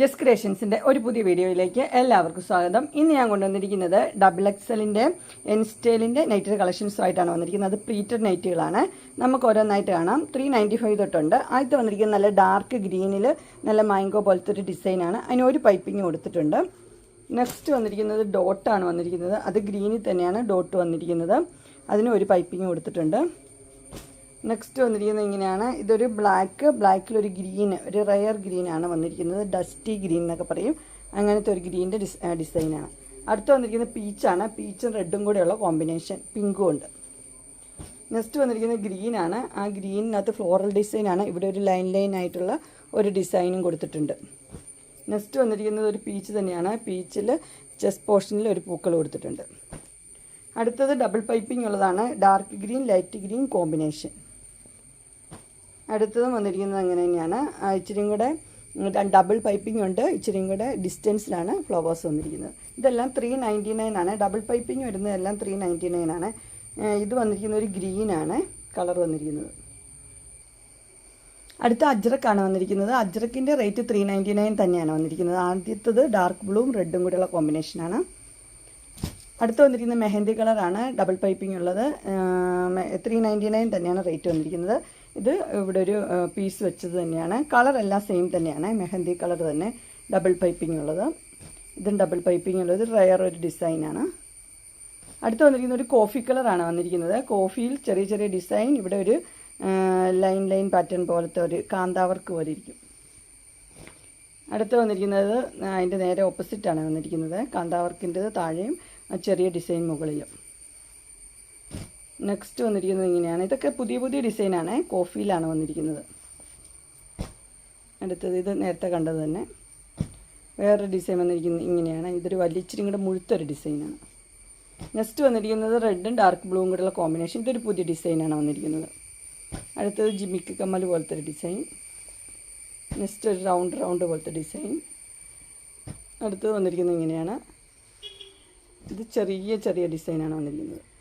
ജസ് ക്രിയേഷൻസിന്റെ ഒരു പുതിയ വീഡിയോയിലേക്ക് എല്ലാവർക്കും സ്വാഗതം. ഇന്ന് ഞാൻ കൊണ്ടുവന്നിരിക്കുന്നത് ഡബിൾ എക്സലിന്റെ എൻസ്റ്റൈലിന്റെ നൈറ്റ് കളക്ഷൻസുമായിട്ടാണ് വന്നിരിക്കുന്നത്. അത് പ്രീറ്റഡ് നൈറ്റുകളാണ് നമുക്ക് ഓരോന്നായിട്ട് കാണാം. ത്രീ നയന്റി ഫൈവ് തൊട്ടുണ്ട്. ആദ്യത്തെ വന്നിരിക്കുന്നത് നല്ല ഡാർക്ക് ഗ്രീനിൽ നല്ല മാംഗോ പോലത്തെ ഒരു ഡിസൈനാണ് അതിന് ഒരു പൈപ്പിംഗ് കൊടുത്തിട്ടുണ്ട്. നെക്സ്റ്റ് വന്നിരിക്കുന്നത് ഡോട്ടാണ് വന്നിരിക്കുന്നത്. അത് ഗ്രീനിൽ തന്നെയാണ് ഡോട്ട് വന്നിരിക്കുന്നത്. അതിന് ഒരു പൈപ്പിംഗ് കൊടുത്തിട്ടുണ്ട്. നെക്സ്റ്റ് വന്നിരിക്കുന്നത് ഇങ്ങനെയാണ്. ഇതൊരു ബ്ലാക്ക് ബ്ലാക്കിൽ ഒരു ഗ്രീൻ ഒരു റയർ ആണ് വന്നിരിക്കുന്നത്. ഡസ്റ്റി ഗ്രീൻ എന്നൊക്കെ പറയും. അങ്ങനത്തെ ഒരു ഗ്രീനിന്റെ ഡിസ് ഡിസൈനാണ് അടുത്ത് വന്നിരിക്കുന്നത് പീച്ചാണ് പീച്ചും റെഡും കൂടെയുള്ള കോമ്പിനേഷൻ പിങ്കും ഉണ്ട്. നെക്സ്റ്റ് വന്നിരിക്കുന്നത് ആണ്. ആ ഗ്രീനിനകത്ത് ഫ്ലോറൽ ഡിസൈനാണ് ഇവിടെ ഒരു ലൈൻ ലൈൻ ആയിട്ടുള്ള ഒരു ഡിസൈനും കൊടുത്തിട്ടുണ്ട്. നെക്സ്റ്റ് വന്നിരിക്കുന്നത് ഒരു പീച്ച് തന്നെയാണ്. പീച്ചിൽ ചെസ് പോർഷനിൽ ഒരു പൂക്കൾ കൊടുത്തിട്ടുണ്ട്. അടുത്തത് ഡബിൾ പൈപ്പിംഗ് ഉള്ളതാണ്. Dark green light green combination അടുത്തതും വന്നിരിക്കുന്നത് അങ്ങനെ തന്നെയാണ് ഇച്ചിരിയും കൂടെ ഡബിൾ പൈപ്പിംഗ് ഉണ്ട്. ഇച്ചിരിയും കൂടെ ഡിസ്റ്റൻസിലാണ് ഫ്ലവേഴ്സ് വന്നിരിക്കുന്നത്. ഇതെല്ലാം ത്രീ നയന്റി നയൻ ആണ്. ഡബിൾ പൈപ്പിംഗ് വരുന്നതെല്ലാം ത്രീ നയന്റി നയൻ ആണ്. ഇത് വന്നിരിക്കുന്ന ഒരു ഗ്രീനാണ് കളർ വന്നിരിക്കുന്നത്. അടുത്ത അജ്രക്കാണ് വന്നിരിക്കുന്നത്. അജ്രക്കിന്റെ റേറ്റ് ത്രീ നയന്റി നയൻ തന്നെയാണ് വന്നിരിക്കുന്നത്. ആദ്യത്തത് ഡാർക്ക് ബ്ലൂവും റെഡും കൂടെയുള്ള കോമ്പിനേഷനാണ് അടുത്ത് വന്നിരിക്കുന്നത് മെഹന്തി കളറാണ് ഡബിൾ പൈപ്പിംഗ് ഉള്ളത്. ത്രീ നയന്റി നയൻ തന്നെയാണ് റേറ്റ് വന്നിരിക്കുന്നത്. ഇത് ഇവിടെ ഒരു പീസ് വെച്ചത് തന്നെയാണ്. കളർ എല്ലാം സെയിം തന്നെയാണ്. മെഹന്തി കളർ തന്നെ. ഡബിൾ പൈപ്പിംഗ് ഉള്ളത്. ഇതും ഡബിൾ പൈപ്പിംഗ് ഉള്ളത്. റയർ ഒരു ഡിസൈനാണ് അടുത്ത് വന്നിരിക്കുന്ന ഒരു കോഫി കളറാണ് വന്നിരിക്കുന്നത്. കോഫിയിൽ ചെറിയ ചെറിയ ഡിസൈൻ ഇവിടെ ഒരു ലൈൻ ലൈൻ പാറ്റേൺ പോലത്തെ ഒരു കാന്താവർക്ക് പോലെ ഇരിക്കും. അടുത്ത് വന്നിരിക്കുന്നത് അതിന്റെ നേരെ ഓപ്പോസിറ്റാണ് വന്നിരിക്കുന്നത്. കാന്താവർക്കിന്റെത് താഴെയും ചെറിയ ഡിസൈൻ മുകളിലും. നെക്സ്റ്റ് വന്നിരിക്കുന്നത് ഇങ്ങനെയാണ്. ഇതൊക്കെ പുതിയ പുതിയ ഡിസൈനാണ് കോഫിയിലാണ് വന്നിരിക്കുന്നത്. അടുത്തത് ഇത് നേരത്തെ കണ്ടത് തന്നെ. വേറൊരു ഡിസൈൻ വന്നിരിക്കുന്നത് ഇങ്ങനെയാണ്. ഇതൊരു വലിയ ഇച്ചിരി കൂടെ മുഴുത്തൊരു ഡിസൈനാണ് നെക്സ്റ്റ് വന്നിരിക്കുന്നത് റെഡും ഡാർക്ക് ബ്ലൂവും കൂടെയുള്ള കോമ്പിനേഷൻ ഇതൊരു പുതിയ ഡിസൈനാണ് വന്നിരിക്കുന്നത്. അടുത്തത് ജിമിക്ക് കമ്മൽ പോലത്തെ ഒരു ഡിസൈൻ നെക്സ്റ്റ് ഒരു റൗണ്ട് റൗണ്ട് പോലത്തെ ഡിസൈൻ അടുത്തത് വന്നിരിക്കുന്നത് ഇങ്ങനെയാണ്. ഇത് ചെറിയ ചെറിയ ഡിസൈനാണ് വന്നിരിക്കുന്നത്.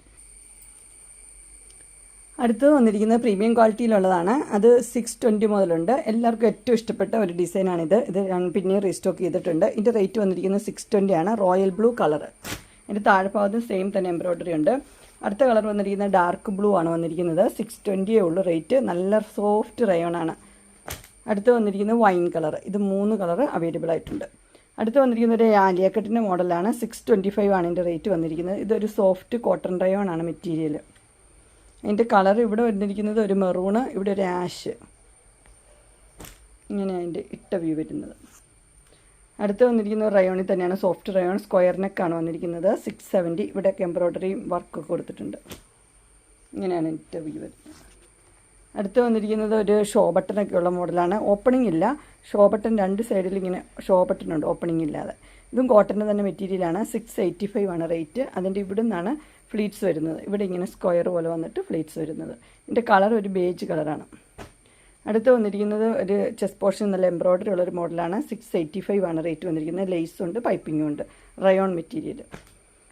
അടുത്തത് വന്നിരിക്കുന്നത് പ്രീമിയം ക്വാളിറ്റിയിലുള്ളതാണ്. അത് സിക്സ് ട്വന്റി മുതലുണ്ട്. എല്ലാവർക്കും ഏറ്റവും ഇഷ്ടപ്പെട്ട ഒരു ഡിസൈനാണിത്. ഇത് പിന്നെ റീസ്റ്റോക്ക് ചെയ്തിട്ടുണ്ട്. ഇതിന്റെ റേറ്റ് വന്നിരിക്കുന്നത് സിക്സ് ട്വന്റി ആണ്. റോയൽ ബ്ലൂ കളർ എന്റെ താഴ്ഭാഗത്ത് സെയിം തന്നെ എംബ്രോയ്ഡറി ഉണ്ട്. അടുത്ത കളർ വന്നിരിക്കുന്നത് ഡാർക്ക് ബ്ലൂ ആണ് വന്നിരിക്കുന്നത്. സിക്സ് ട്വന്റിയേ ഉള്ളൂ റേറ്റ് നല്ല സോഫ്റ്റ് റയോൺ ആണ്. അടുത്ത് വന്നിരിക്കുന്നത് വൈൻ കളർ ഇത് മൂന്ന് കളർ അവൈലബിൾ ആയിട്ടുണ്ട്. അടുത്ത് വന്നിരിക്കുന്ന ഒരു ആലിയക്കട്ടിന്റെ മോഡലാണ് സിക്സ് ട്വന്റി ഫൈവ് ആണ് ഇതിന്റെ റേറ്റ് വന്നിരിക്കുന്നത്. ഇതൊരു സോഫ്റ്റ് കോട്ടൺ റയോൺ ആണ് മെറ്റീരിയൽ അതിന്റെ കളർ ഇവിടെ വന്നിരിക്കുന്നത് ഒരു മെറൂണ് ഇവിടെ ഒരു ആഷ്. ഇങ്ങനെ അതിന്റെ ഇട്ട വ്യൂ വരുന്നത്. അടുത്ത് വന്നിരിക്കുന്നത് റയോണിൽ തന്നെയാണ് സോഫ്റ്റ് റയോൺ സ്ക്വയർ നെക്കാണ് വന്നിരിക്കുന്നത്. സിക്സ് സെവന്റി ഇവിടെയൊക്കെ എംബ്രോയ്ഡറിയും വർക്കൊക്കെ കൊടുത്തിട്ടുണ്ട്. ഇങ്ങനെയാണ് ഇട്ട വ്യൂ വരുന്നത്. അടുത്ത് വന്നിരിക്കുന്നത് ഒരു ഷോ ബട്ടണൊക്കെ ഉള്ള മോഡലാണ്. ഓപ്പണിംഗ് ഇല്ല. ഷോ ബട്ടൺ രണ്ട് സൈഡിൽ ഇങ്ങനെ ഷോ ബട്ടൺ ഉണ്ട് ഓപ്പണിംഗ് ഇല്ലാതെ. ഇതും കോട്ടന്റെ തന്നെ മെറ്റീരിയലാണ് സിക്സ് എയ്റ്റി ഫൈവ് ആണ് റേറ്റ്. അതിന്റെ ഇവിടെ നിന്നാണ് ഫ്ലീറ്റ്സ് വരുന്നത്. ഇവിടെ ഇങ്ങനെ സ്ക്വയർ പോലെ വന്നിട്ട് ഫ്ലീറ്റ്സ് വരുന്നത്. ഇതിന്റെ കളർ ഒരു ബേജ് കളറാണ് അടുത്ത് വന്നിരിക്കുന്നത് ഒരു ചെസ് പോർഷൻ നല്ല എംബ്രോയ്ഡറി ഉള്ള ഒരു മോഡലാണ് സിക്സ് എയ്റ്റി ഫൈവ് ആണ് റേറ്റ് വന്നിരിക്കുന്നത്. ലേസും ഉണ്ട് പൈപ്പിങ്ങും ഉണ്ട് റയോൺ മെറ്റീരിയൽ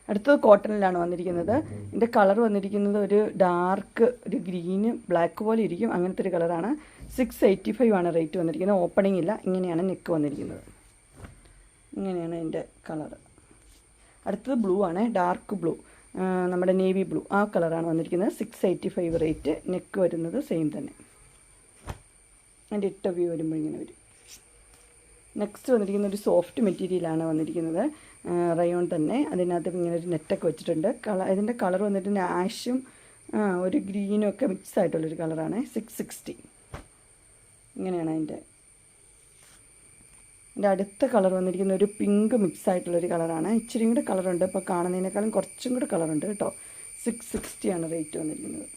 അടുത്തത് കോട്ടണിലാണ് വന്നിരിക്കുന്നത്. ഇതിന്റെ കളർ വന്നിരിക്കുന്നത് ഒരു ഡാർക്ക് ഒരു ഗ്രീന് ബ്ലാക്ക് പോലെ ഇരിക്കും. അങ്ങനത്തെ ഒരു കളറാണ് സിക്സ് എയ്റ്റി ഫൈവ് ആണ് റേറ്റ് വന്നിരിക്കുന്നത്. ഓപ്പണിംഗ് ഇല്ല. ഇങ്ങനെയാണ് നെക്ക് വന്നിരിക്കുന്നത്. ഇങ്ങനെയാണ് അതിന്റെ കളർ അടുത്തത് ബ്ലൂ ആണ്. ഡാർക്ക് ബ്ലൂ നമ്മുടെ നേവി ബ്ലൂ ആ കളറാണ് വന്നിരിക്കുന്നത്. Six eighty five rate neck വരുന്നത് സെയിം തന്നെ. അതിന്റെ ഇട്ട വ്യൂ വരുമ്പോൾ ഇങ്ങനെ വരും. നെക്സ്റ്റ് വന്നിരിക്കുന്ന ഒരു സോഫ്റ്റ് മെറ്റീരിയലാണ് വന്നിരിക്കുന്നത്. റയോൺ തന്നെ. അതിനകത്ത് ഇങ്ങനെ ഒരു നെറ്റൊക്കെ വെച്ചിട്ടുണ്ട്. കളർ ഇതിന്റെ കളർ വന്നിട്ട് ആഷും ഒരു ഗ്രീനും ഒക്കെ മിക്സ് ആയിട്ടുള്ളൊരു കളറാണ് സിക്സ് സിക്സ്റ്റി ഇങ്ങനെയാണ് അതിന്റെ എന്റെ അടുത്ത കളർ വന്നിരിക്കുന്ന ഒരു പിങ്ക് മിക്സ് ആയിട്ടുള്ളൊരു കളറാണ്. ഇച്ചിരി കൂടെ കളറുണ്ട് ഇപ്പോൾ കാണുന്നതിനേക്കാളും കുറച്ചും കൂടെ കളറുണ്ട് കേട്ടോ. സിക്സ് സിക്സ്റ്റിയാണ് റേറ്റ് വന്നിരിക്കുന്നത്.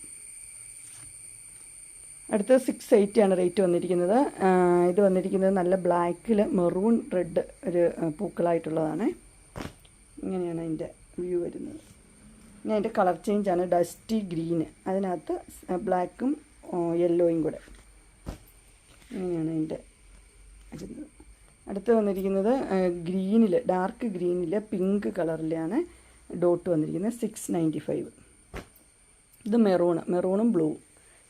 അടുത്തത് സിക്സ് എയ്റ്റി ആണ് റേറ്റ് വന്നിരിക്കുന്നത്. ഇത് വന്നിരിക്കുന്നത് നല്ല ബ്ലാക്കിൽ മെറൂൺ റെഡ് ഒരു പൂക്കളായിട്ടുള്ളതാണ്. ഇങ്ങനെയാണ് അതിന്റെ വ്യൂ വരുന്നത്. ഇനി അതിന്റെ കളർ ചേഞ്ചാണ് ഡസ്റ്റി ഗ്രീന് അതിനകത്ത് ബ്ലാക്കും യെല്ലോയും കൂടെ. ഇങ്ങനെയാണ് അതിന്റെ വരുന്നത്. അടുത്ത് വന്നിരിക്കുന്നത് ഗ്രീനിൽ ഡാർക്ക് ഗ്രീനിൽ പിങ്ക് കളറിലാണ് ഡോട്ട് വന്നിരിക്കുന്നത് സിക്സ് നയന്റി ഫൈവ് ഇത് മെറൂണ് മെറൂണും ബ്ലൂ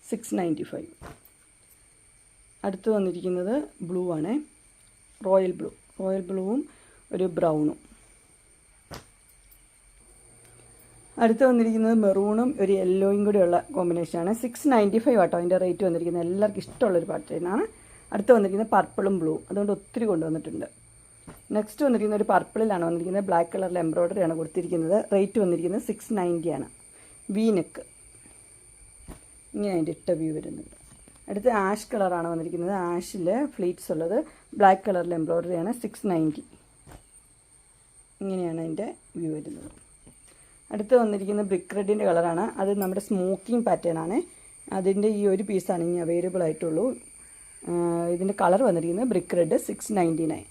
സിക്സ് നയന്റി ഫൈവ് അടുത്ത് വന്നിരിക്കുന്നത് ബ്ലൂ ആണ് റോയൽ ബ്ലൂ റോയൽ ബ്ലൂവും ഒരു ബ്രൗണും അടുത്ത് വന്നിരിക്കുന്നത് മെറൂണും ഒരു യെല്ലോയും കൂടിയുള്ള കോമ്പിനേഷനാണ് സിക്സ് നയന്റി ഫൈവ് ആട്ടോ അതിന്റെ റേറ്റ് വന്നിരിക്കുന്നത്. എല്ലാവർക്കും ഇഷ്ടമുള്ളൊരു പാറ്റേണാണ് അടുത്ത് വന്നിരിക്കുന്നത് പർപ്പിളും ബ്ലൂ. അതുകൊണ്ട് ഒത്തിരി കൊണ്ടുവന്നിട്ടുണ്ട്. നെക്സ്റ്റ് വന്നിരിക്കുന്ന ഒരു പർപ്പിളിലാണ് വന്നിരിക്കുന്നത്. ബ്ലാക്ക് കളറിൽ എംബ്രോയ്ഡറി ആണ് കൊടുത്തിരിക്കുന്നത്. റേറ്റ് വന്നിരിക്കുന്നത് സിക്സ് നയന്റി ആണ്. വി നെക്ക് ഇങ്ങനെ അതിന്റെ ഇട്ട വ്യൂ വരുന്നത്. അടുത്ത് ആഷ് കളറാണ് വന്നിരിക്കുന്നത്. ആഷിൽ ഫ്ലീറ്റ്സ് ഉള്ളത്. ബ്ലാക്ക് കളറിൽ എംബ്രോയ്ഡറി ആണ് സിക്സ് നയന്റി ഇങ്ങനെയാണ് അതിന്റെ വ്യൂ വരുന്നത്. അടുത്ത് വന്നിരിക്കുന്ന ബ്രിക്ക് റെഡിന്റെ കളറാണ് അത് നമ്മുടെ സ്മോക്കിംഗ് പാറ്റേൺ ആണ്. അതിന്റെ ഈ ഒരു പീസാണ് ഇനി അവൈലബിൾ ആയിട്ടുള്ളൂ. ഇതിന്റെ കളർ വന്നിരിക്കുന്നത് brick red six ninety nine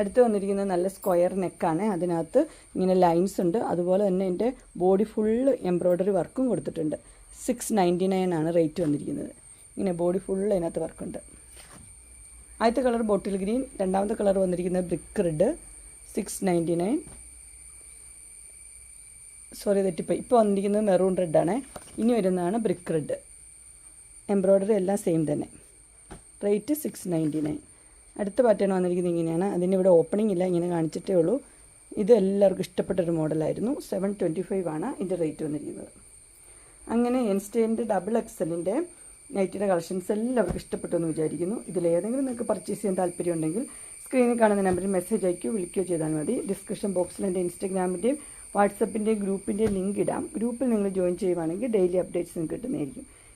അടുത്ത് വന്നിരിക്കുന്നത് നല്ല സ്ക്വയർ നെക്കാണ് അതിനകത്ത് ഇങ്ങനെ ലൈൻസ് ഉണ്ട്. അതുപോലെ തന്നെ എന്റെ ബോഡി ഫുള്ള് എംബ്രോയ്ഡറി വർക്കും കൊടുത്തിട്ടുണ്ട്. സിക്സ് നയന്റി നയൻ ആണ് റേറ്റ് വന്നിരിക്കുന്നത്. ഇങ്ങനെ ബോഡി ഫുള്ള് അതിനകത്ത് വർക്കുണ്ട് ആദ്യത്തെ കളർ ബോട്ടിൽ ഗ്രീൻ രണ്ടാമത്തെ കളർ വന്നിരിക്കുന്നത് brick red. Six ninety nine sorry തെറ്റിപ്പോയി. ഇപ്പോൾ വന്നിരിക്കുന്നത് മെറൂൺ റെഡ് ആണ്. ഇനി വരുന്നതാണ് ബ്രിക്ക് റെഡ്. എംബ്രോയ്ഡറി എല്ലാം സെയിം തന്നെ. റേറ്റ് സിക്സ് നയന്റി നയൻ അടുത്ത പാറ്റേൺ വന്നിരിക്കുന്നത് ഇങ്ങനെയാണ്. അതിന് ഇവിടെ ഓപ്പണിംഗ് ഇല്ല ഇങ്ങനെ കാണിച്ചിട്ടേ ഉള്ളൂ. ഇത് എല്ലാവർക്കും ഇഷ്ടപ്പെട്ടൊരു മോഡലായിരുന്നു സെവൻ ട്വന്റി ഫൈവ് ആണ് ഇതിന്റെ റേറ്റ് വന്നിരിക്കുന്നത്. അങ്ങനെ എൻസ്റ്റേന്റെ ഡബിൾ എക്സലിന്റെ നൈറ്റിയുടെ കളക്ഷൻസ് എല്ലാവർക്കും ഇഷ്ടപ്പെട്ടു എന്ന് വിചാരിക്കുന്നു. ഇതിലേതെങ്കിലും നിങ്ങൾക്ക് പർച്ചേസ് ചെയ്യാൻ താല്പര്യമുണ്ടെങ്കിൽ സ്ക്രീനിൽ കാണുന്ന നമ്പറിൽ മെസ്സേജ് അയക്കുകയോ വിളിക്കുകയോ ചെയ്താൽ മതി. ഡിസ്ക്രിപ്ഷൻ ബോക്സിൽ എന്റെ ഇൻസ്റ്റഗ്രാമിന്റെയും വാട്സപ്പിന്റെയും ഗ്രൂപ്പിന്റെയും ലിങ്ക് ഇടാം. ഗ്രൂപ്പിൽ നിങ്ങൾ ജോയിൻ ചെയ്യുവാണെങ്കിൽ ഡെയിലി അപ്ഡേറ്റ്സ് നിങ്ങൾക്ക് കിട്ടുന്നതായിരിക്കും.